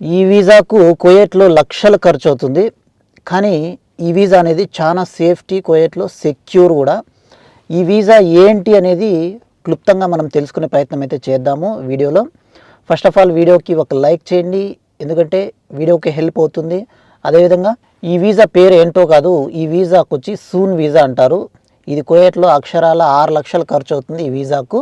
ఈ వీసాకు కోయట్లో లక్షలు ఖర్చు అవుతుంది. కానీ ఈ వీసా అనేది చాలా సేఫ్టీ కువైట్లో సెక్యూర్ కూడా. ఈ వీసా ఏంటి అనేది క్లుప్తంగా మనం తెలుసుకునే ప్రయత్నం అయితే చేద్దాము వీడియోలో. ఫస్ట్ ఆఫ్ ఆల్ వీడియోకి ఒక లైక్ చేయండి. ఎందుకంటే వీడియోకి హెల్ప్ అవుతుంది. అదేవిధంగా ఈ వీసా పేరు ఏంటో కాదు ఈ వీసాకు వచ్చి సూన్ వీసా అంటారు. ఇది కోయట్లో అక్షరాల ఆరు లక్షలు ఖర్చు అవుతుంది ఈ వీసాకు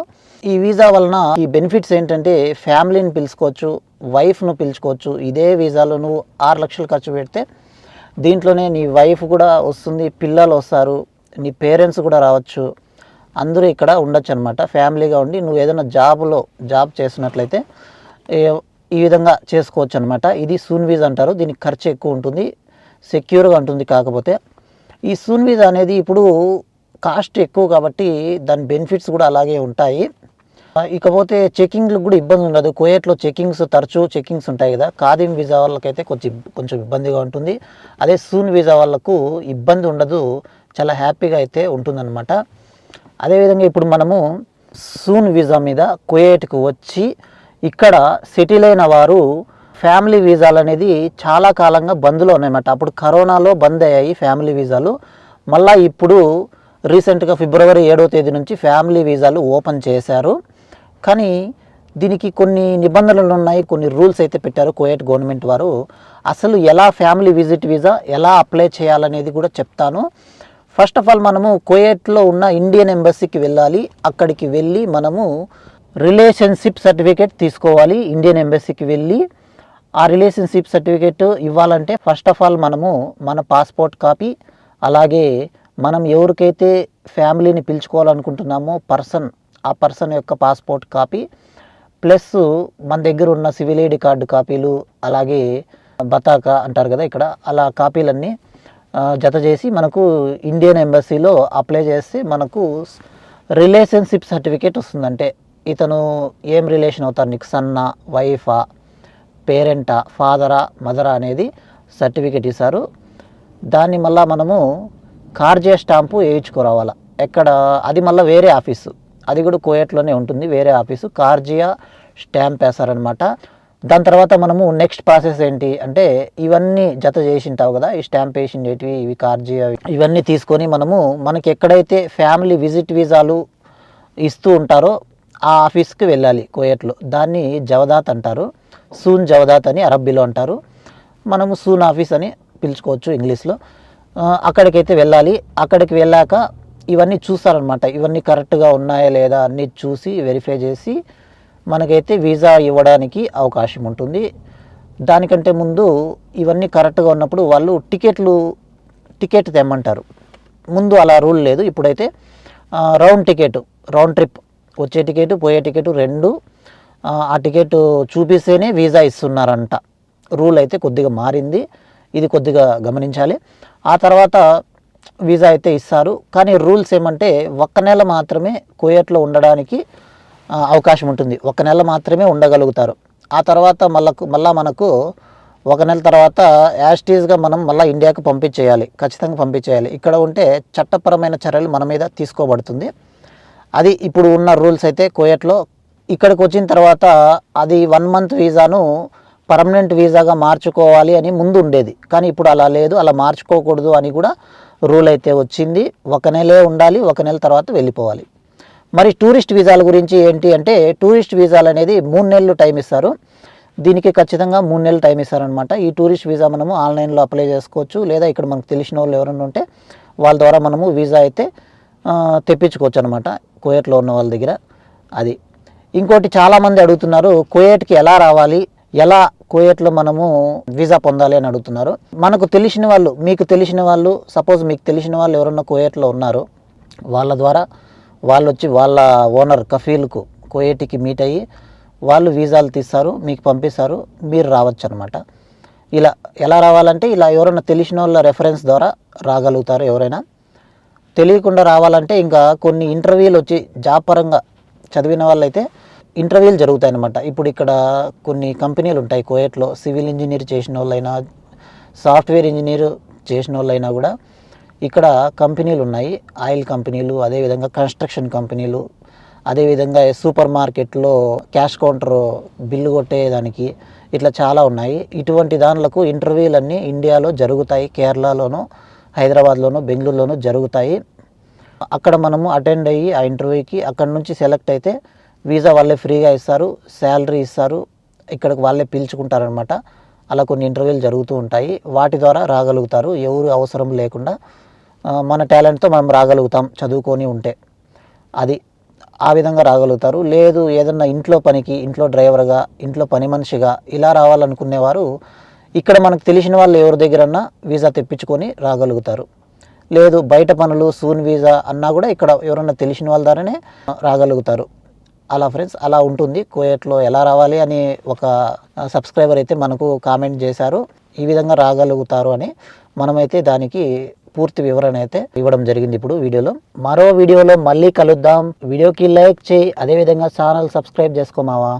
ఈ వీసా వలన ఈ బెనిఫిట్స్ ఏంటంటే ఫ్యామిలీని పిలుచుకోవచ్చు వైఫ్ను పిలుచుకోవచ్చు. ఇదే వీసాలో నువ్వు ఆరు లక్షలు ఖర్చు పెడితే దీంట్లోనే నీ వైఫ్ కూడా వస్తుంది పిల్లలు వస్తారు నీ పేరెంట్స్ కూడా రావచ్చు. అందరూ ఇక్కడ ఉండొచ్చు అనమాట ఫ్యామిలీగా ఉండి నువ్వు ఏదైనా జాబ్లో జాబ్ చేసినట్లయితే ఈ విధంగా చేసుకోవచ్చు అనమాట ఇది సూన్ వీజా అంటారు. దీనికి ఖర్చు ఎక్కువ ఉంటుంది సెక్యూర్గా ఉంటుంది కాకపోతే. ఈ సూన్ వీజా అనేది ఇప్పుడు కాస్ట్ ఎక్కువ కాబట్టి దాని బెనిఫిట్స్ కూడా అలాగే ఉంటాయి. ఇకపోతే చెకింగ్లకు కూడా ఇబ్బంది ఉండదు. కువైట్లో చెకింగ్స్ తరచూ చెకింగ్స్ ఉంటాయి కదా. కాదిం వీసా వాళ్ళకైతే కొంచెం కొంచెం ఇబ్బందిగా ఉంటుంది. అదే సూన్ వీసా వాళ్ళకు ఇబ్బంది ఉండదు. చాలా హ్యాపీగా అయితే ఉంటుందన్నమాట. అదేవిధంగా ఇప్పుడు మనము సూన్ వీసా మీద కుయేట్కు వచ్చి ఇక్కడ సెటిల్ అయిన వారు ఫ్యామిలీ వీసాలు అనేది చాలా కాలంగా బంద్లో ఉన్నాయన్నమాట. అప్పుడు కరోనాలో బంద్ అయ్యాయి ఫ్యామిలీ వీసాలు. మళ్ళీ ఇప్పుడు రీసెంట్గా ఫిబ్రవరి ఏడో తేదీ నుంచి ఫ్యామిలీ వీసాలు ఓపెన్ చేశారు. కానీ దీనికి కొన్ని నిబంధనలు ఉన్నాయి కొన్ని రూల్స్ అయితే పెట్టారు కువైట్ గవర్నమెంట్ వారు. అసలు ఎలా ఫ్యామిలీ విజిట్ వీసా ఎలా అప్లై చేయాలనేది కూడా చెప్తాను. ఫస్ట్ ఆఫ్ ఆల్ మనము కువైట్లో ఉన్న ఇండియన్ ఎంబసీకి వెళ్ళాలి. అక్కడికి వెళ్ళి మనము రిలేషన్షిప్ సర్టిఫికేట్ తీసుకోవాలి ఇండియన్ ఎంబసీకి వెళ్ళి. ఆ రిలేషన్షిప్ సర్టిఫికేట్ ఇవ్వాలంటే ఫస్ట్ ఆఫ్ ఆల్ మనము మన పాస్పోర్ట్ కాపీ అలాగే మనం ఎవరికైతే ఫ్యామిలీని పిలుచుకోవాలనుకుంటున్నామో పర్సన్ ఆ పర్సన్ యొక్క పాస్పోర్ట్ కాపీ ప్లస్ మన దగ్గర ఉన్న సివిల్ ఐడి కార్డు కాపీలు అలాగే బతాకా అంటారు కదా ఇక్కడ అలా కాపీలన్నీ జత చేసి మనకు ఇండియన్ ఎంబసీలో అప్లై చేస్తే మనకు రిలేషన్షిప్ సర్టిఫికేట్ వస్తుందంటే ఇతను ఏం రిలేషన్ అవుతారు? నీకు సన్నా వైఫా పేరెంటా ఫాదరా మదరా అనేది సర్టిఫికేట్ ఇస్తారు. దాన్ని మళ్ళా మనము కార్జే స్టాంపు వేయించుకురావాలా? ఎక్కడ? అది మళ్ళీ వేరే ఆఫీసు. అది కూడా కోయట్లోనే ఉంటుంది వేరే ఆఫీసు. కార్జియా స్టాంప్ వేస్తారనమాట దాని తర్వాత మనము నెక్స్ట్ ప్రాసెస్ ఏంటి అంటే ఇవన్నీ జత చేసింటావు కదా ఈ స్టాంప్ వేసిండేటివి ఇవి కార్జియా ఇవన్నీ తీసుకొని మనము మనకి ఎక్కడైతే ఫ్యామిలీ విజిట్ వీసాలు ఇస్తూ ఉంటారో ఆ ఆఫీస్కి వెళ్ళాలి కోయట్లో దాన్ని జవదాత్ అంటారు సూన్ జవదాత్ అని అరబ్బీలో అంటారు. మనము సూన్ ఆఫీస్ అని పిలుచుకోవచ్చు ఇంగ్లీష్లో. అక్కడికైతే వెళ్ళాలి. అక్కడికి వెళ్ళాక ఇవన్నీ చూస్తారనమాట ఇవన్నీ కరెక్ట్గా ఉన్నాయా లేదా అన్నీ చూసి వెరిఫై చేసి మనకైతే వీసా ఇవ్వడానికి అవకాశం ఉంటుంది. దానికంటే ముందు ఇవన్నీ కరెక్ట్గా ఉన్నప్పుడు వాళ్ళు టికెట్లు టికెట్ తెమ్మంటారు. ముందు అలా రూల్ లేదు. ఇప్పుడైతే రౌండ్ టికెట్ రౌండ్ ట్రిప్. వచ్చే టికెట్ పోయే టికెట్ రెండు ఆ టికెట్ చూపిస్తేనే వీసా ఇస్తున్నారంట. రూల్ అయితే కొద్దిగా మారింది. ఇది కొద్దిగా గమనించాలి. ఆ తర్వాత వీసా అయితే ఇస్తారు. కానీ రూల్స్ ఏమంటే ఒక్క నెల మాత్రమే కువైట్లో ఉండడానికి అవకాశం ఉంటుంది. ఒక నెల మాత్రమే ఉండగలుగుతారు. ఆ తర్వాత మళ్ళకు మళ్ళా మనకు ఒక నెల తర్వాత యాస్టీస్గా మనం మళ్ళీ ఇండియాకు పంపించేయాలి. ఖచ్చితంగా పంపించేయాలి. ఇక్కడ ఉంటే చట్టపరమైన చర్యలు మన మీద తీసుకోబడుతుంది. అది ఇప్పుడు ఉన్న రూల్స్ అయితే కోయట్లో ఇక్కడికి వచ్చిన తర్వాత అది వన్ మంత్ వీసాను పర్మనెంట్ వీసాగా మార్చుకోవాలి అని ముందు ఉండేది. కానీ ఇప్పుడు అలా లేదు. అలా మార్చుకోకూడదు అని కూడా రూల్ అయితే వచ్చింది. ఒక నెలే ఉండాలి. ఒక నెల తర్వాత వెళ్ళిపోవాలి. మరి టూరిస్ట్ వీసాల గురించి ఏంటి అంటే టూరిస్ట్ వీసాలు అనేది మూడు నెలలు టైం ఇస్తారు. దీనికి ఖచ్చితంగా మూడు నెలలు టైం ఇస్తారనమాట ఈ టూరిస్ట్ వీసా మనము ఆన్లైన్లో అప్లై చేసుకోవచ్చు. లేదా ఇక్కడ మనకు తెలిసిన వాళ్ళు ఎవరైనా ఉంటే వాళ్ళ ద్వారా మనము వీసా అయితే తెప్పించుకోవచ్చు అనమాట కువైట్లో ఉన్న వాళ్ళ దగ్గర. అది. ఇంకోటి చాలామంది అడుగుతున్నారు కువైట్కి ఎలా రావాలి? ఎలా కువైట్లో మనము వీసా పొందాలి అని అడుగుతున్నారు. మనకు తెలిసిన వాళ్ళు మీకు తెలిసిన వాళ్ళు సపోజ్ మీకు తెలిసిన వాళ్ళు ఎవరన్నా కువైట్లో ఉన్నారు వాళ్ళ ద్వారా వాళ్ళు వచ్చి వాళ్ళ ఓనర్ కఫీల్కు కోయేటికి మీట్ అయ్యి వాళ్ళు వీసాలు తీస్తారు మీకు పంపిస్తారు మీరు రావచ్చు అనమాట ఇలా ఎలా రావాలంటే ఇలా ఎవరైనా తెలిసిన వాళ్ళ రెఫరెన్స్ ద్వారా రాగలుగుతారు ఎవరైనా. తెలియకుండా రావాలంటే ఇంకా కొన్ని ఇంటర్వ్యూలు వచ్చి జాబ్ పరంగా చదివిన వాళ్ళైతే ఇంటర్వ్యూలు జరుగుతాయి అనమాట ఇప్పుడు ఇక్కడ కొన్ని కంపెనీలు ఉంటాయి కోయట్లో సివిల్ ఇంజనీర్ చేసిన వాళ్ళైనా సాఫ్ట్వేర్ ఇంజనీర్ చేసిన వాళ్ళైనా కూడా ఇక్కడ కంపెనీలు ఉన్నాయి ఆయిల్ కంపెనీలు అదేవిధంగా కన్స్ట్రక్షన్ కంపెనీలు అదేవిధంగా సూపర్ మార్కెట్లో క్యాష్ కౌంటర్ బిల్లు కొట్టేదానికి ఇట్లా చాలా ఉన్నాయి. ఇటువంటి దానిలకు ఇంటర్వ్యూలన్నీ ఇండియాలో జరుగుతాయి. కేరళలోను హైదరాబాద్లోను బెంగళూరులోను జరుగుతాయి. అక్కడ మనము అటెండ్ అయ్యి ఆ ఇంటర్వ్యూకి అక్కడ నుంచి సెలెక్ట్ అయితే వీసా వాళ్ళే ఫ్రీగా ఇస్తారు శాలరీ ఇస్తారు ఇక్కడికి వాళ్ళే పీల్చుకుంటారనమాట అలా కొన్ని ఇంటర్వ్యూలు జరుగుతూ ఉంటాయి. వాటి ద్వారా రాగలుగుతారు. ఎవరు అవసరం లేకుండా మన టాలెంట్తో మనం రాగలుగుతాం చదువుకొని ఉంటే. అది ఆ విధంగా రాగలుగుతారు. లేదు ఏదన్నా ఇంట్లో పనికి ఇంట్లో డ్రైవర్గా ఇంట్లో పని మనిషిగా ఇలా రావాలనుకునేవారు ఇక్కడ మనకు తెలిసిన వాళ్ళు ఎవరి దగ్గరన్నా వీసా తెప్పించుకొని రాగలుగుతారు. లేదు బయట పనులు సూన్ వీసా అన్నా కూడా ఇక్కడ ఎవరన్నా తెలిసిన వాళ్ళ ద్వారానే రాగలుగుతారు. అలా ఫ్రెండ్స్ అలా ఉంటుంది. కోయట్లో ఎలా రావాలి అని ఒక సబ్స్క్రైబర్ అయితే మనకు కామెంట్ చేశారు. ఈ విధంగా రాగలుగుతారు అని మనమైతే దానికి పూర్తి వివరణ అయితే ఇవ్వడం జరిగింది ఇప్పుడు వీడియోలో. మరో వీడియోలో మళ్ళీ కలుద్దాం. వీడియోకి లైక్ చేయి. అదేవిధంగా ఛానల్ సబ్స్క్రైబ్ చేసుకోమావా